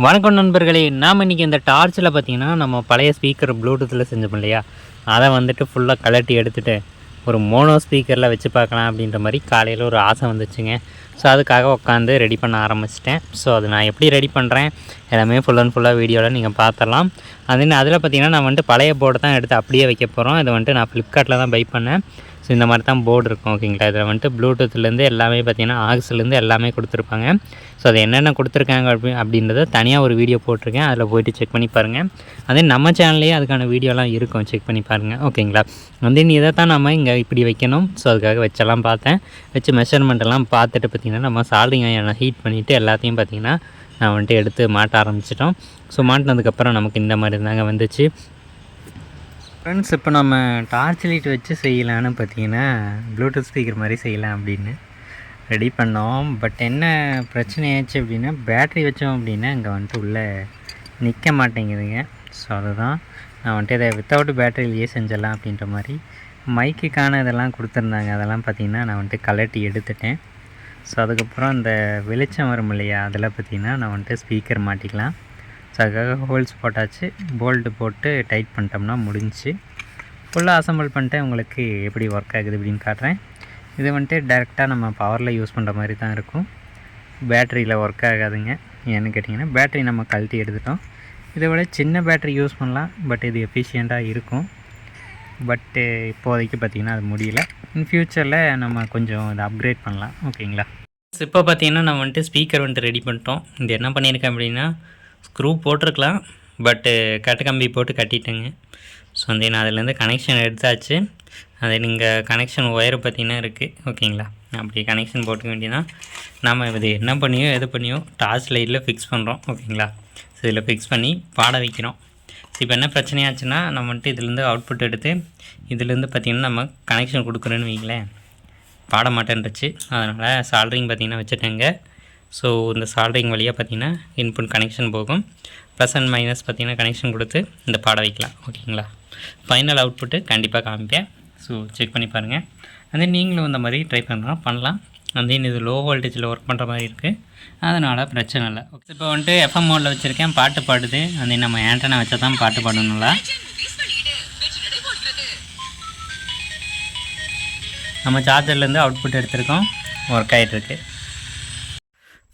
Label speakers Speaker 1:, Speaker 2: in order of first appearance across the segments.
Speaker 1: வணக்கம் நண்பர்களே நாம் இன்றைக்கி இந்த டார்ச்சில் பார்த்தீங்கன்னா நம்ம பழைய ஸ்பீக்கர் ப்ளூடூத்தில் செஞ்சோம் இல்லையா? அதை வந்துட்டு ஃபுல்லாக கலட்டி எடுத்துகிட்டு ஒரு மோனோ ஸ்பீக்கரில் வச்சு பார்க்கலாம் அப்படின்ற மாதிரி காலையில் ஒரு ஆசை வந்துச்சுங்க. ஸோ அதுக்காக உட்காந்து ரெடி பண்ண ஆரம்பிச்சிட்டேன். ஸோ அது நான் எப்படி ரெடி பண்ணுறேன் எல்லாமே ஃபுல் அண்ட் ஃபுல்லாக வீடியோவில் நீங்கள் பார்த்துடலாம். அது அதில் பார்த்தீங்கன்னா நான் வந்துட்டு பழைய போர்டு தான் எடுத்து அப்படியே வைக்க போகிறோம் இதை வந்துட்டு நான் ஃப்ளிப்கார்ட்டில் தான் பை பண்ணேன். ஸோ இந்த மாதிரி தான் போர்டு இருக்கும் ஓகேங்களா இதில் வந்துட்டு ப்ளூடூத்லேருந்து எல்லாமே பார்த்தீங்கன்னா ஆக்ஸ்லேருந்து எல்லாமே கொடுத்துருப்பாங்க. ஸோ அது என்னென்ன கொடுத்துருக்காங்க அப்படி அப்படின்றத தனியாக ஒரு வீடியோ போட்டிருக்கேன். அதில் போயிட்டு செக் பண்ணி பாருங்கள் அதே நம்ம சேனல்லேயே அதுக்கான வீடியோலாம் இருக்கும். செக் பண்ணி பாருங்கள் ஓகேங்களா வந்து இதை தான் நம்ம இங்கே இப்படி வைக்கணும். ஸோ அதுக்காக வச்செல்லாம் பார்த்தேன். வச்சு மெஷர்மெண்ட் எல்லாம் பார்த்துட்டு பார்த்திங்கன்னா நம்ம சால்டிங் ஐயனை ஹீட் பண்ணிவிட்டு எல்லாத்தையும் பார்த்திங்கன்னா நான் வந்துட்டு எடுத்து மாட்ட ஆரம்பிச்சிட்டோம். ஸோ மாட்டினதுக்கப்புறம் நமக்கு இந்த மாதிரி தாங்க வந்துச்சு. ஃப்ரெண்ட்ஸ் இப்போ நம்ம டார்ச் லைட் வச்சு செய்யலான்னு பார்த்தீங்கன்னா ப்ளூடூத் ஸ்பீக்கர் மாதிரி செய்யலாம் அப்படின்னு ரெடி பண்ணோம். பட் என்ன பிரச்சனை ஆச்சு அப்படின்னா பேட்ரி வச்சோம் அப்படின்னா இங்கே வந்துட்டு உள்ளே நிற்க மாட்டேங்குதுங்க. ஸோ அதுதான். நான் வந்துட்டு இதை வித்தவுட் பேட்டரியிலேயே செஞ்சிடலாம் அப்படின்ற மாதிரி மைக்குக்கான இதெல்லாம் கொடுத்துருந்தாங்க. அதெல்லாம் பார்த்திங்கன்னா நான் வந்துட்டு கலட்டி எடுத்துட்டேன். ஸோ அதுக்கப்புறம் அந்த வெளிச்சம் வரும் இல்லையா அதில் பார்த்திங்கன்னா நான் வந்துட்டு ஸ்பீக்கர் மாட்டிக்கலாம். ஸோ அதுக்காக ஹோல்ஸ் போட்டாச்சு. போல்ட்டு போட்டு டைட் பண்ணிட்டோம்னா முடிஞ்சுச்சு. ஃபுல்லாக அசம்பிள் பண்ணிட்டேன் உங்களுக்கு எப்படி ஒர்க் ஆகுது அப்படின்னு காட்டுறேன். இது வந்துட்டு டேரெக்டாக நம்ம பவரில் யூஸ் பண்ணுற மாதிரி தான் இருக்கும். பேட்டரியில் ஒர்க் ஆகாதுங்க. ஏன்னு கேட்டிங்கன்னா பேட்டரி நம்ம கழட்டி எடுத்துட்டோம். இதை விட சின்ன பேட்டரி யூஸ் பண்ணலாம். பட் இது எஃபிஷியண்ட்டாக இருக்கும். பட்டு இப்போதைக்கு பார்த்திங்கன்னா அது முடியல. இன் ஃப்யூச்சரில் நம்ம கொஞ்சம் இதை அப்கிரேட் பண்ணலாம். ஓகேங்களா இப்போ பார்த்தீங்கன்னா நான் வந்துட்டு ஸ்பீக்கர் வந்துட்டு ரெடி பண்ணிட்டோம். இது என்ன பண்ணியிருக்கேன் அப்படின்னா ஸ்க்ரூ போட்டிருக்கலாம் பட்டு கட்டு கம்பி போட்டு கட்டிட்டேங்க. ஸோ வந்து நான் அதுலேருந்து கனெக்ஷன் எடுத்தாச்சு. அது நீங்கள் கனெக்ஷன் ஒயர் பார்த்திங்கன்னா இருக்குது ஓகேங்களா அப்படி கனெக்ஷன் போட்டுக்க வேண்டியதான் நம்ம இது என்ன பண்ணியோ எது பண்ணியோ டார்ச் லைட்டில் ஃபிக்ஸ் பண்ணுறோம் ஓகேங்களா ஸோ இதில் ஃபிக்ஸ் பண்ணி பாட வைக்கிறோம். ஸோ இப்போ என்ன பிரச்சனையாச்சுன்னா நம்ம வந்துட்டு இதுலேருந்து அவுட்புட் எடுத்து இதுலேருந்து பார்த்திங்கன்னா நம்ம கனெக்ஷன் கொடுக்குறோன்னு வைங்களேன். பாட மாட்டேன்ருச்சு. அதனால் சால்ரிங் பார்த்திங்கன்னா வச்சுட்டேங்க. ஸோ இந்த சால்ட்ரிங் வழியாக பார்த்திங்கன்னா இன்புட் கனெக்ஷன் போகும். ப்ளஸ் அண்ட் மைனஸ் பார்த்திங்கன்னா கனெக்ஷன் கொடுத்து இந்த பாட வைக்கலாம். ஓகேங்களா? ஃபைனல் அவுட்புட்டு கண்டிப்பாக காமிப்பேன் ஸோ செக் பண்ணி பாருங்கள் அதே நீங்களும் இந்த மாதிரி ட்ரை பண்ணலாம். பண்ணலாம். அந்த இது லோ வோல்டேஜில் ஒர்க் பண்ணுற மாதிரி இருக்குது அதனால் பிரச்சனை இல்லை. இப்போ வந்துட்டு எஃப்எம் மோடில் வச்சுருக்கேன். பாட்டு பாடுது. அதே நம்ம ஆண்டனை வச்சா தான் பாட்டு பாடணும்ல. நம்ம சார்ஜர்லேருந்து அவுட்புட் எடுத்திருக்கோம். ஒர்க் ஆகிட்டுருக்கு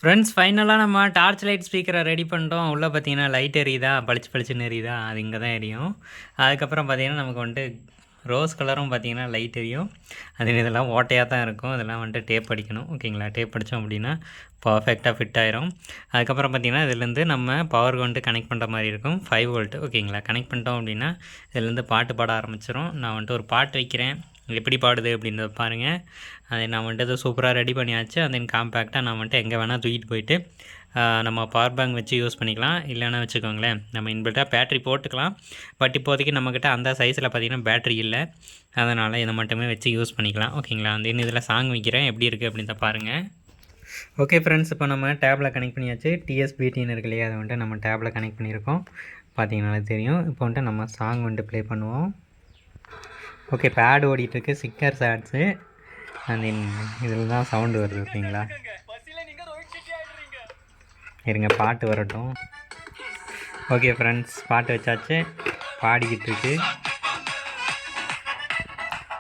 Speaker 1: ஃப்ரெண்ட்ஸ் ஃபைனலாக நம்ம டார்ச் லைட் ஸ்பீக்கரை ரெடி பண்ணிட்டோம். உள்ளே பார்த்தீங்கன்னா லைட் எரியுதா? பளிச்சு பளிச்சுன்னு எரியுதா? அது இங்கே தான் எரியும். அதுக்கப்புறம் பார்த்தீங்கன்னா நமக்கு வந்துட்டு ரோஸ் கலரும் பார்த்தீங்கன்னா லைட் எரியும். அது இதெல்லாம் ஓட்டையாக தான் இருக்கும். இதெல்லாம் வந்துட்டு டேப் அடிக்கணும். ஓகேங்களா டேப் அடித்தோம் அப்படின்னா பர்ஃபெக்டாக ஃபிட் ஆயிரும். அதுக்கப்புறம் பார்த்திங்கன்னா இதுலேருந்து நம்ம பவர் வந்துட்டு கனெக்ட் பண்ணுற மாதிரி இருக்கும். ஃபைவ் வோல்ட் ஓகேங்களா கனெக்ட் பண்ணிட்டோம் அப்படின்னா இதுலேருந்து பாட்டு பாட ஆரம்பிச்சிடும் நான் வந்துட்டு ஒரு பாட்டு வைக்கிறேன். எப்படி பாடுது அப்படின்றத பாருங்கள் அதை நான் வந்துட்டு அதை சூப்பராக ரெடி பண்ணியாச்சு. அந்த காம்பேக்டாக நான் வந்துட்டு எங்கே வேணால் தூக்கிட்டு போயிட்டு நம்ம பவர் பேங்க் வச்சு யூஸ் பண்ணிக்கலாம். இல்லைன்னா வச்சுக்கோங்களேன் நம்ம இன்பில்ட்டாக பேட்ரி போட்டுக்கலாம். பட் இப்போதைக்கு நம்மக்கிட்ட அந்த சைஸில் பார்த்திங்கன்னா பேட்ரி இல்லை. அதனால் இதை மட்டுமே வச்சு யூஸ் பண்ணிக்கலாம். ஓகேங்களா அந்த இதில் சாங் வைக்கிறேன். எப்படி இருக்குது அப்படின்னு பாருங்கள் ஓகே ஃப்ரெண்ட்ஸ் இப்போ நம்ம டேப்பில் கனெக்ட் பண்ணியாச்சு. டிஎஸ்பிடின்னு இருக்கு இல்லையா? அதை வந்துட்டு நம்ம டேப்பில் கனெக்ட் பண்ணியிருக்கோம். பார்த்தீங்கனாலே தெரியும். இப்போ வந்துட்டு நம்ம சாங் வந்துட்டு ப்ளே பண்ணுவோம். ஓகே பேட் ஓடிட்டுருக்கு சிக்கர்ஸ் ஆட்ஸு தென் இதில் தான் சவுண்டு வருது ஓகேங்களா? இருங்க பாட்டு வரட்டும். ஓகே ஃப்ரெண்ட்ஸ் பாட்டு வச்சாச்சு. பாடிக்கிட்டு இருக்கு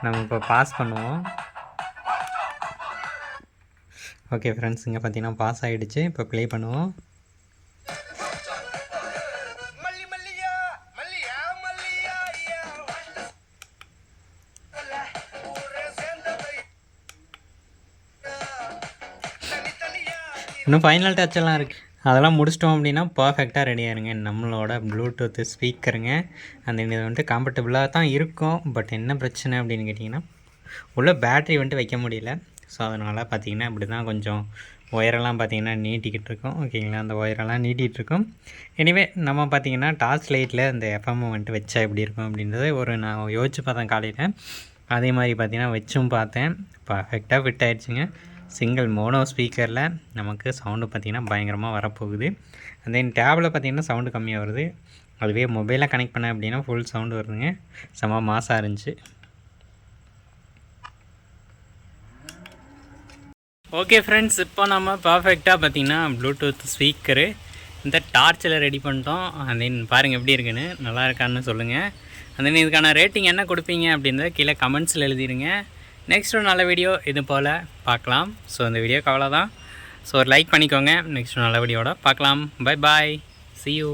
Speaker 1: நம்ம இப்போ பாஸ் பண்ணுவோம். ஓகே ஃப்ரெண்ட்ஸ் இங்கே பார்த்தீங்கன்னா பாஸ் ஆகிடுச்சு இப்போ ப்ளே பண்ணுவோம். இன்னும் ஃபைனல் டச் எல்லாம் இருக்குது அதெல்லாம் முடிச்சிட்டோம் அப்படின்னா பர்ஃபெக்டாக ரெடி ஆயிருங்க. நம்மளோட ப்ளூடூத் ஸ்பீக்கருங்க அந்த இது வந்துட்டு கம்ஃபர்டபுளாக தான் இருக்கும். பட் என்ன பிரச்சனை அப்படின்னு கேட்டிங்கன்னா உள்ளே பேட்ரி வந்துட்டு வைக்க முடியல. ஸோ அதனால் பார்த்திங்கன்னா இப்படி தான் கொஞ்சம் ஒயரெல்லாம் பார்த்திங்கன்னா நீட்டிக்கிட்டு இருக்கும். ஓகேங்களா அந்த ஒயரெல்லாம் நீட்டிகிட்டு இருக்கும். எனிவே நம்ம பார்த்திங்கன்னா டார்ச் லைட்டில் இந்த எஃப்எம் வந்துட்டு வச்சா எப்படி இருக்கும் அப்படின்றத ஒரு நான் யோசிச்சு பார்த்தேன் காலையில். அதே மாதிரி பார்த்திங்கன்னா வச்சும் பார்த்தேன். பர்ஃபெக்டாக ஃபிட் ஆகிடுச்சிங்க சிங்கிள் மோனோ ஸ்பீக்கரில் நமக்கு சவுண்டு பார்த்திங்கன்னா பயங்கரமாக வரப்போகுது. தென் டேபில் பார்த்திங்கன்னா சவுண்டு கம்மியாக வருது. அதுவே மொபைலில் கனெக்ட் பண்ணேன் அப்படின்னா ஃபுல் சவுண்டு வருதுங்க. செம்ம மாசாக இருந்துச்சு. ஓகே ஃப்ரெண்ட்ஸ் இப்போ நம்ம பர்ஃபெக்டாக பார்த்திங்கன்னா ப்ளூடூத் ஸ்பீக்கரு இந்த டார்ச்சில் ரெடி பண்ணிட்டோம். அண்ட் தென் பாருங்கள் எப்படி இருக்குன்னு நல்லா இருக்கான்னு சொல்லுங்கள் and இதுக்கான ரேட்டிங் என்ன கொடுப்பீங்க அப்படின்றத கீழே கமெண்ட்ஸில் எழுதிடுங்க நெக்ஸ்ட் ஒரு நல்ல வீடியோ இது போல் பார்க்கலாம். ஸோ இந்த வீடியோக்கு அவ்வளோதான் ஸோ ஒரு லைக் பண்ணிக்கோங்க. நெக்ஸ்ட் நல்ல வீடியோட பார்க்கலாம். Bye bye
Speaker 2: C you